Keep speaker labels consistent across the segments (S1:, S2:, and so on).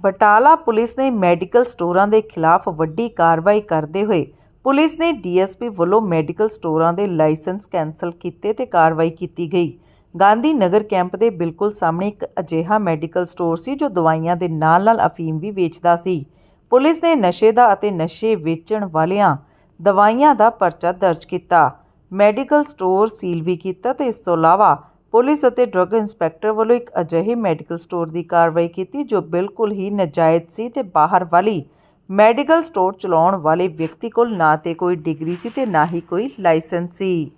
S1: Batala police ਨੇ medical ਸਟੋਰਾਂ ਦੇ ਖਿਲਾਫ ਵੱਡੀ ਕਾਰਵਾਈ ਕਰਦੇ ਹੋਏ ਪੁਲਿਸ ਨੇ ਡੀਐਸਪੀ ਵੱਲੋਂ ਮੈਡੀਕਲ ਸਟੋਰਾਂ ਦੇ ਲਾਇਸੈਂਸ ਕੈਂਸਲ ਕੀਤੇ ਤੇ ਕਾਰਵਾਈ ਕੀਤੀ ਗਈ। ਗਾਂਧੀ ਨਗਰ ਕੈਂਪ ਦੇ ਬਿਲਕੁਲ ਸਾਹਮਣੇ ਇੱਕ ਅਜਿਹਾ ਮੈਡੀਕਲ ਸਟੋਰ ਸੀ ਜੋ ਦਵਾਈਆਂ ਦੇ ਨਾਲ-ਨਾਲ ਅਫੀਮ ਵੀ ਵੇਚਦਾ ਸੀ। ਪੁਲਿਸ ਨੇ ਨਸ਼ੇ ਦਾ ਅਤੇ ਨਸ਼ੇ ਵੇਚਣ ਵਾਲਿਆਂ ਦਵਾਈਆਂ ਦਾ ਪਰਚਾ ਦਰਜ ਕੀਤਾ। ਮੈਡੀਕਲ ਸਟੋਰ ਸੀਲ ਵੀ ਕੀਤਾ ਤੇ ਇਸ ਤੋਂ ਇਲਾਵਾ ਪੁਲਿਸ ਅਤੇ ਡਰੱਗ ਇੰਸਪੈਕਟਰ ਵੱਲੋਂ ਇੱਕ ਅਜਿਹੇ ਮੈਡੀਕਲ ਸਟੋਰ ਦੀ ਕਾਰਵਾਈ ਕੀਤੀ ਜੋ ਬਿਲਕੁਲ ਹੀ ਨਜਾਇਜ਼ ਸੀ ਤੇ ਬਾਹਰ ਵਾਲੀ ਮੈਡੀਕਲ ਸਟੋਰ ਚਲਾਉਣ ਵਾਲੇ ਵਿਅਕਤੀ ਕੋਲ ਨਾ ਤੇ ਕੋਈ ਡਿਗਰੀ ਸੀ ਤੇ ਨਾ ਹੀ ਕੋਈ ਲਾਇਸੈਂਸ ਸੀ।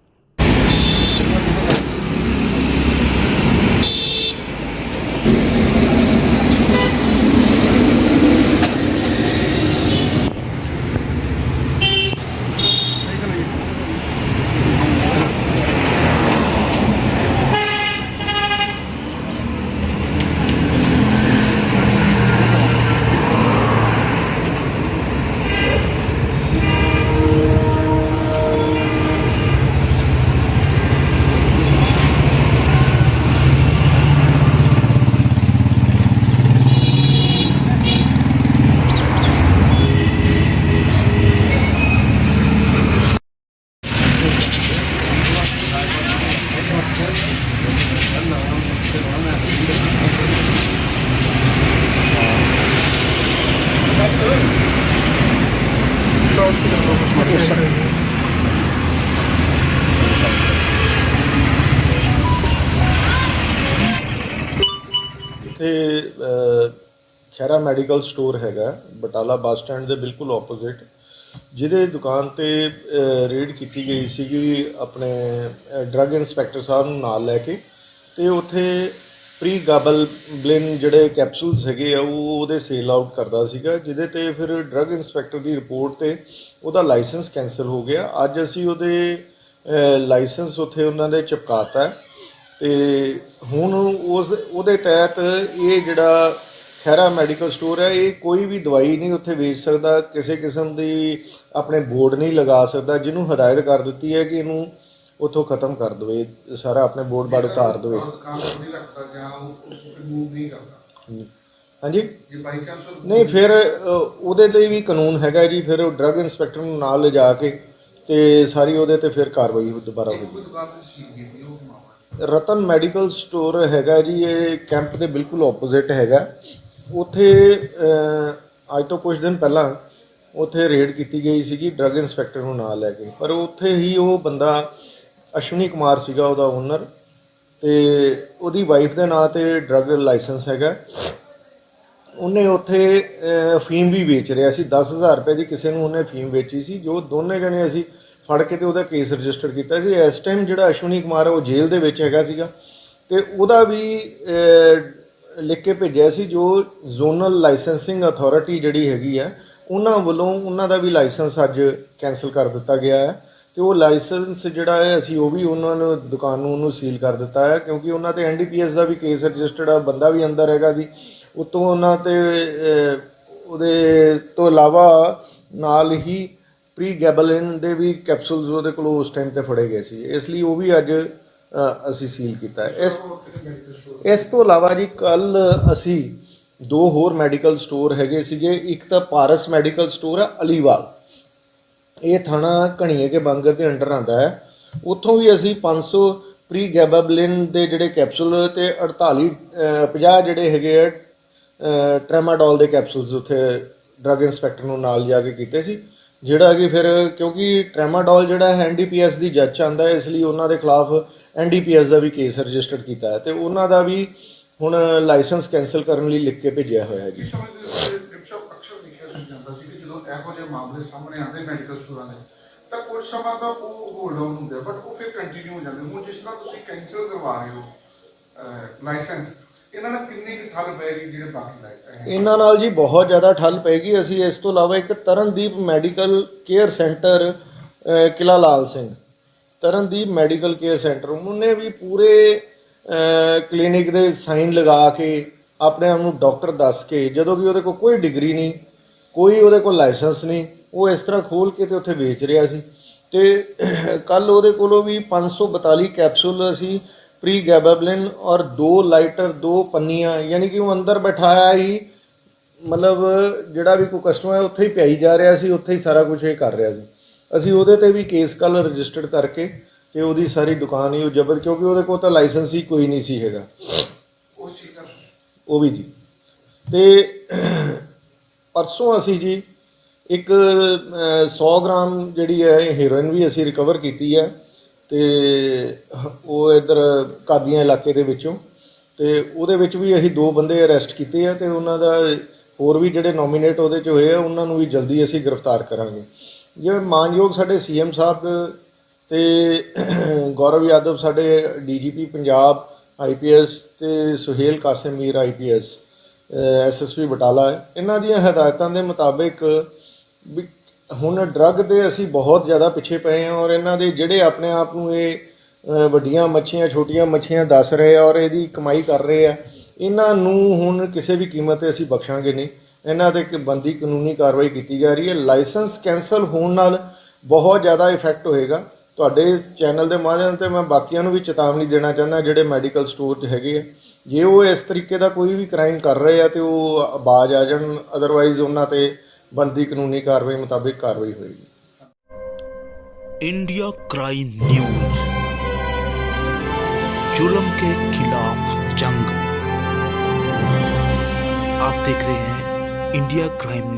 S2: ਇੱਥੇ ਅਹ, ਖੈਰਾ ਮੈਡੀਕਲ ਸਟੋਰ ਹੈਗਾ ਬਟਾਲਾ ਬੱਸ ਸਟੈਂਡ ਦੇ ਬਿਲਕੁਲ ਆਪੋਜ਼ਿਟ ਜਿਹਦੇ ਦੁਕਾਨ ਤੇ ਰੇਡ ਕੀਤੀ ਗਈ ਸੀਗੀ ਆਪਣੇ ਡਰੱਗ ਇੰਸਪੈਕਟਰ ਸਾਹਿਬ ਨੂੰ ਨਾਲ ਲੈ ਕੇ ਤੇ ਉੱਥੇ ਪ੍ਰੀ ਗਾਬਲ ਬਲਿਨ ਜਿਹੜੇ ਕੈਪਸੂਲਸ ਹੈਗੇ ਆ, ਉਹ ਉਹਦੇ ਸੇਲ ਆਊਟ ਕਰਦਾ ਸੀਗਾ, ਜਿਹਦੇ ਤੇ ਫਿਰ ਡਰੱਗ ਇੰਸਪੈਕਟਰ ਦੀ ਰਿਪੋਰਟ ਤੇ ਉਹਦਾ ਲਾਇਸੈਂਸ ਕੈਨਸਲ ਹੋ ਗਿਆ। ਅੱਜ ਅਸੀਂ ਉਹਦੇ ਲਾਇਸੈਂਸ ਉੱਥੇ ਉਹਨਾਂ ਦੇ ਚਿਪਕਾਤਾ। ਹੈ ਤੇ ਹੁਣ ਉਸ, ਉਹਦੇ ਤਹਿਤ ਇਹ ਜਿਹੜਾ ਖੈਰਾ ਮੈਡੀਕਲ ਸਟੋਰ ਹੈ ਇਹ ਕੋਈ ਵੀ ਦਵਾਈ ਨਹੀਂ ਉੱਥੇ ਵੇਚ ਸਕਦਾ। ਕਿਸੇ ਕਿਸਮ ਦੀ ਆਪਣੇ ਬੋਰਡ ਨਹੀਂ ਲਗਾ ਸਕਦਾ, ਜਿਹਨੂੰ ਹਦਾਇਤ ਕਰ ਦਿੱਤੀ ਹੈ ਕਿ ਇਹਨੂੰ ਉੱਥੋਂ ਖਤਮ ਕਰ ਦੇਵੇ ਸਾਰਾ ਆਪਣੇ ਬੋਰਡ ਬਾੜ ਉਤਾਰ ਦੇਵੇ। ਹਾਂਜੀ? ਨਹੀਂ ਫਿਰ ਉਹਦੇ ਲਈ ਵੀ ਕਾਨੂੰਨ ਹੈਗਾ ਜੀ ਫਿਰ ਉਹ ਡਰੱਗ ਇੰਸਪੈਕਟਰ ਨੂੰ ਨਾਲ ਲਿਜਾ ਕੇ ਤੇ ਸਾਰੀ ਉਹਦੇ ਤੇ ਫਿਰ ਕਾਰਵਾਈ ਹੋ- ਦੁਬਾਰਾ ਹੋਈ
S3: ਉਹ ਮਾਮਲਾ
S2: ਰਤਨ ਮੈਡੀਕਲ ਸਟੋਰ ਹੈਗਾ ਜੀ ਇਹ ਕੈਂਪ ਦੇ ਬਿਲਕੁਲ ਆਪੋਜ਼ਿਟ ਹੈਗਾ। ਉੱਥੇ ਅੱਜ ਤੋਂ ਕੁਝ ਦਿਨ ਪਹਿਲਾਂ ਉੱਥੇ ਰੇਡ ਕੀਤੀ ਗਈ ਸੀਗੀ ਡਰੱਗ ਇੰਸਪੈਕਟਰ ਨੂੰ ਨਾਲ ਲੈ ਕੇ। ਪਰ ਉੱਥੇ ਹੀ ਉਹ ਬੰਦਾ ਅਸ਼ਵਨੀ ਕੁਮਾਰ ਸੀਗਾ ਉਹਦਾ ਓਨਰ ਤੇ ਉਹਦੀ ਵਾਈਫ ਦੇ ਨਾਂ ਤੇ ਡਰੱਗ ਲਾਇਸੈਂਸ ਹੈਗਾ। ਉਹਨੇ ਉੱਥੇ ਫੀਮ ਵੀ ਵੇਚ ਰਿਹਾ ਸੀ। 10000 ਰੁਪਏ ਦੀ ਕਿਸੇ ਨੂੰ ਉਹਨੇ ਫੀਮ ਵੇਚੀ ਸੀ, ਜੋ ਦੋਨੇ ਜਣੇ ਅਸੀਂ ਫੜ ਕੇ ਤੇ ਉਹਦਾ ਕੇਸ ਰਜਿਸਟਰ ਕੀਤਾ ਸੀ। ਇਸ ਟਾਈਮ ਜਿਹੜਾ ਅਸ਼ਵਨੀ ਕੁਮਾਰ ਉਹ ਜੇਲ੍ਹ ਦੇ ਵਿੱਚ ਹੈਗਾ ਸੀਗਾ ਤੇ ਉਹਦਾ ਵੀ ਲਿਖ ਕੇ ਭੇਜਿਆ ਸੀ ਜੋ ਜ਼ੋਨਲ ਲਾਇਸੈਂਸਿੰਗ ਅਥਾਰਟੀ ਜਿਹੜੀ ਹੈਗੀ ਆ, ਉਹਨਾਂ ਵੱਲੋਂ ਉਹਨਾਂ ਦਾ ਵੀ ਲਾਇਸੈਂਸ ਅੱਜ ਕੈਨਸਲ ਕਰ ਦਿੱਤਾ ਗਿਆ ਹੈ। ਤੇ ਉਹ ਲਾਇਸੈਂਸ ਜਿਹੜਾ ਹੈ, ਅਸੀਂ ਉਹ ਵੀ ਉਹਨਾਂ ਨੂੰ, ਦੁਕਾਨ ਨੂੰ ਉਹਨੂੰ ਸੀਲ ਕਰ ਦਿੱਤਾ ਹੈ, ਕਿਉਂਕਿ ਉਹਨਾਂ ਤੇ ਐਨਡੀਪੀਐਸ ਦਾ ਵੀ ਕੇਸ ਰਜਿਸਟਰਡ ਆ, ਬੰਦਾ ਵੀ ਅੰਦਰ ਹੈਗਾ ਜੀ। ਉਤੋਂ ਉਹਨਾਂ ਤੇ ਉਹਦੇ ਤੋਂ ਇਲਾਵਾ ਨਾਲ ਹੀ ਪ੍ਰੀ ਗੈਬਲਿਨ ਦੇ ਵੀ ਕੈਪਸੂਲਸ ਉਹਦੇ ਕੋਲ ਉਸ ਟਾਈਮ ਤੇ ਫੜੇ ਗਏ ਸੀ। ਇਸ ਲਈ ਉਹ ਵੀ ਅੱਜ ਅਸੀਂ ਸੀਲ ਕੀਤਾ ਇਸ ਇਸ ਤੋਂ ਇਲਾਵਾ ਜੀ ਕੱਲ ਅਸੀਂ ਦੋ ਹੋਰ ਮੈਡੀਕਲ ਸਟੋਰ ਹੈਗੇ ਸੀਗੇ। ਇੱਕ ਤਾਂ ਪਾਰਸ ਮੈਡੀਕਲ ਸਟੋਰ ਆ, ਅਲੀਵਾਲ। ਇਹ ਥਾਣਾ ਘਣੀਏ ਕੇ ਬਾਂਗਰ ਦੇ ਅੰਡਰ ਆਂਦਾ ਹੈ। ਉੱਥੋਂ ਵੀ ਅਸੀਂ 500 ਪ੍ਰੀ ਗੈਬਾਬਲਿਨ ਦੇ ਜਿਹੜੇ ਕੈਪਸੂਲ ਤੇ 48 ਅਹ, 50 ਜਿਹੜੇ ਹੈਗੇ ਆ ਅਹ, ਟ੍ਰੈਮਾਡੋਲ ਦੇ ਕੈਪਸੂਲਸ ਉੱਥੇ ਡਰੱਗ ਇੰਸਪੈਕਟਰ ਨੂੰ ਨਾਲ ਜਾ ਕੇ ਕੀਤੇ ਸੀ। ਜਿਹੜਾ ਕਿ ਫਿਰ ਕਿਉਂਕਿ ਟ੍ਰੈਮਾਡੋਲ ਜਿਹੜਾ ਹੈ ਐਨਡੀਪੀਐਸ ਦੀ ਜੱਜ ਆਂਦਾ ਹੈ ਇਸ ਲਈ ਉਹਨਾਂ ਦੇ ਖਿਲਾਫ ਐਨਡੀਪੀਐਸ ਦਾ ਵੀ ਕੇਸ ਰਜਿਸਟਰਡ ਕੀਤਾ ਹੈ। ਤੇ ਉਹਨਾਂ ਦਾ ਵੀ ਹੁਣ ਲਾਇਸੈਂਸ ਕੈਨਸਲ ਕਰਨ ਲਈ ਲਿਖ ਕੇ ਭੇਜਿਆ ਹੋਇਆ ਹੈ ਜੀ
S3: ਇਸ ਸਮੇਂ ਦੇ ਡਿਪਸ਼ਪ ਅਕਸਰ ਲਿਖਿਆ ਸੀ ਜਾਂਦਾ ਸੀ ਕਿ ਜਦੋਂ ਇਹੋ ਜਿਹੇ ਮਾਮਲੇ ਸਾਹਮਣੇ ਆਉਂਦੇ ਮੈਡੀਕਲ ਸਟੋਰਾਂ ਦੇ ਤਾਂ ਕੁਝ ਸਮਾਂ ਤਾਂ ਉਹ ਹੋਲਡ ਆਨ ਹੁੰਦੇ ਬਟ ਉਹ ਫਿਰ ਕੰਟੀਨਿਊ ਹੋ ਜਾਂਦੇ। ਹੁਣ ਜਿਸ ਤਰ੍ਹਾਂ ਤੁਸੀਂ ਕੈਂਸਲ ਕਰਵਾ ਰਹੇ ਹੋ ਲਾਇਸੈਂਸ ਇਹਨਾਂ ਨਾਲ ਕਿੰਨੀ ਕੁ ਠੱਲ ਪਏਗੀ ਜਿਹੜੇ ਬਾਕੀ ਲਾਇਸੈਂਸ
S2: ਇਹਨਾਂ ਨਾਲ ਜੀ ਬਹੁਤ ਜ਼ਿਆਦਾ ਠੱਲ ਪੈਗੀ ਅਸੀਂ ਇਸ ਤੋਂ ਇਲਾਵਾ ਇੱਕ ਤਰਨਦੀਪ ਮੈਡੀਕਲ ਕੇਅਰ ਸੈਂਟਰ ਅਹ, Qila Lal Singh. Tarandeep medical care centre ਉਹਨੇ ਵੀ ਪੂਰੇ ਕਲੀਨਿਕ ਦੇ ਸਾਈਨ ਲਗਾ ਕੇ ਆਪਣੇ ਆਪ ਨੂੰ ਡਾਕਟਰ ਦੱਸ ਕੇ ਜਦੋਂ ਕਿ ਉਹਦੇ ਕੋਲ ਕੋਈ ਡਿਗਰੀ ਨਹੀਂ ਕੋਈ ਉਹਦੇ ਕੋਲ ਲਾਇਸੈਂਸ ਨਹੀਂ ਉਹ ਇਸ ਤਰ੍ਹਾਂ ਖੋਲ ਕੇ ਤੇ ਉੱਥੇ ਵੇਚ ਰਿਹਾ ਸੀ। ਤੇ ਕੱਲ ਉਹਦੇ ਕੋਲੋਂ ਵੀ 542 ਕੈਪਸੂਲ ਅਸੀਂ ਪ੍ਰੀ ਗੈਬਾਬਲਿਨ ਔਰ ਦੋ ਲਾਈਟਰ, ਦੋ ਪੰਨੀਆਂ, ਯਾਨੀ ਕਿ ਉਹ ਅੰਦਰ ਬਿਠਾਇਆ ਹੀ, ਮਤਲਬ ਜਿਹੜਾ ਵੀ ਕੋਈ ਕਸਟਮਰ ਹੈ, ਉੱਥੇ ਹੀ ਪਿਆਈ ਜਾ ਰਿਹਾ ਸੀ, ਉੱਥੇ ਹੀ ਸਾਰਾ ਕੁਝ ਇਹ ਕਰ ਰਿਹਾ ਸੀ। ਅਸੀਂ ਉਹਦੇ ਤੇ ਵੀ ਕੇਸ ਕੱਲ ਰਜਿਸਟਰਡ ਕਰਕੇ ਤੇ ਉਹਦੀ ਸਾਰੀ ਦੁਕਾਨ ਹੀ ਉਹ ਜਬਰ ਕਿਉਂਕਿ ਉਹਦੇ ਕੋਲ ਤਾਂ ਲਾਇਸੈਂਸ ਹੀ ਕੋਈ ਨਹੀਂ ਸੀ ਹੈਗਾ।
S3: ਉਹ ਚੀਜ਼
S2: ਉਹ ਵੀ ਜੀ। ਤੇ ਪਰਸੋਂ ਅਸੀਂ ਜੀ ਇੱਕ ਅਹ, 100 ਗ੍ਰਾਮ ਜਿਹੜੀ ਹੈ ਹੀਰੋਇਨ ਵੀ ਅਸੀਂ ਰਿਕਵਰ ਕੀਤੀ ਹੈ ਤੇ ਉਹ ਇਧਰ ਕਾਦੀਆਂ ਇਲਾਕੇ ਦੇ ਵਿੱਚੋਂ ਤੇ ਉਹਦੇ ਵਿੱਚ ਵੀ ਅਸੀਂ ਦੋ ਬੰਦੇ ਅਰੈਸਟ ਕੀਤੇ ਆ ਤੇ ਉਹਨਾਂ ਦਾ ਹੋਰ ਵੀ ਜਿਹੜੇ ਨੋਮੀਨੇਟ ਉਹਦੇ ਚ ਹੋਏ ਆ ਉਹਨਾਂ ਨੂੰ ਵੀ ਜਲਦੀ ਅਸੀਂ ਗ੍ਰਿਫਤਾਰ ਕਰਾਂਗੇ। ਜਿਵੇਂ ਮਾਨਯੋਗ ਸਾਡੇ ਸੀਐਮ ਸਾਹਿਬ ਤੇ ਗੌਰਵ ਯਾਦਵ ਸਾਡੇ ਡੀਜੀਪੀ ਪੰਜਾਬ ਆਈਪੀਐਸ ਤੇ ਸੁਹੇਲ ਕਾਸਿਮ ਮੀਰ ਆਈਪੀਐਸ ਐਸਐਸਪੀ ਬਟਾਲਾ ਇਹਨਾਂ ਦੀਆਂ ਹਦਾਇਤਾਂ ਦੇ ਮੁਤਾਬਿਕ ਵੀ ਹੁਣ ਡਰੱਗ ਦੇ ਅਸੀਂ ਬਹੁਤ ਜ਼ਿਆਦਾ ਪਿੱਛੇ ਪਏ ਹਾਂ ਔਰ ਇਹਨਾਂ ਦੇ ਜਿਹੜੇ ਆਪਣੇ ਆਪ ਨੂੰ ਇਹ ਵੱਡੀਆਂ ਮੱਛੀਆਂ, ਛੋਟੀਆਂ ਮੱਛੀਆਂ ਦੱਸ ਰਹੇ ਆ ਔਰ ਇਹਦੀ ਕਮਾਈ ਕਰ ਰਹੇ ਆ, ਇਹਨਾਂ ਨੂੰ ਹੁਣ ਕਿਸੇ ਵੀ ਕੀਮਤ ਤੇ ਅਸੀਂ ਬਖਸ਼ਾਂਗੇ ਨਹੀਂ। ਇਹਨਾਂ ਤੇ ਇੱਕ ਬੰਦੀ ਕਾਨੂੰਨੀ ਕਾਰਵਾਈ ਕੀਤੀ ਜਾ ਰਹੀ ਹੈ। ਲਾਇਸੈਂਸ ਕੈਂਸਲ ਹੋਣ ਨਾਲ ਬਹੁਤ ਜ਼ਿਆਦਾ ਇਫੈਕਟ ਹੋਏਗਾ। ਤੁਹਾਡੇ ਚੈਨਲ ਦੇ ਮਾਧਿਅਮ ਤੇ ਮੈਂ ਬਾਕੀਆਂ ਨੂੰ ਵੀ ਚੇਤਾਵਨੀ ਦੇਣਾ ਚਾਹੁੰਦਾ ਜਿਹੜੇ ਮੈਡੀਕਲ ਸਟੋਰ 'ਚ ਹੈਗੇ ਆ। ਜੇ ਉਹ ਇਸ ਤਰੀਕੇ ਦਾ ਕੋਈ ਵੀ ਕ੍ਰਾਈਮ ਕਰ ਰਹੇ ਆ ਤੇ ਉਹ ਬਾਜ ਆ ਜਾਣ ਅਦਰਵਾਈਜ਼ ਉਹਨਾਂ ਤੇ ਬੰਦੀ ਕਾਨੂੰਨੀ ਕਾਰਵਾਈ ਮੁਤਾਬਿਕ ਕਾਰਵਾਈ ਹੋਏਗੀ
S4: इंडिया क्राइम न्यूज जुल्म के खिलाफ जंग आप देख रहे हैं इंडिया क्राइम न्यूज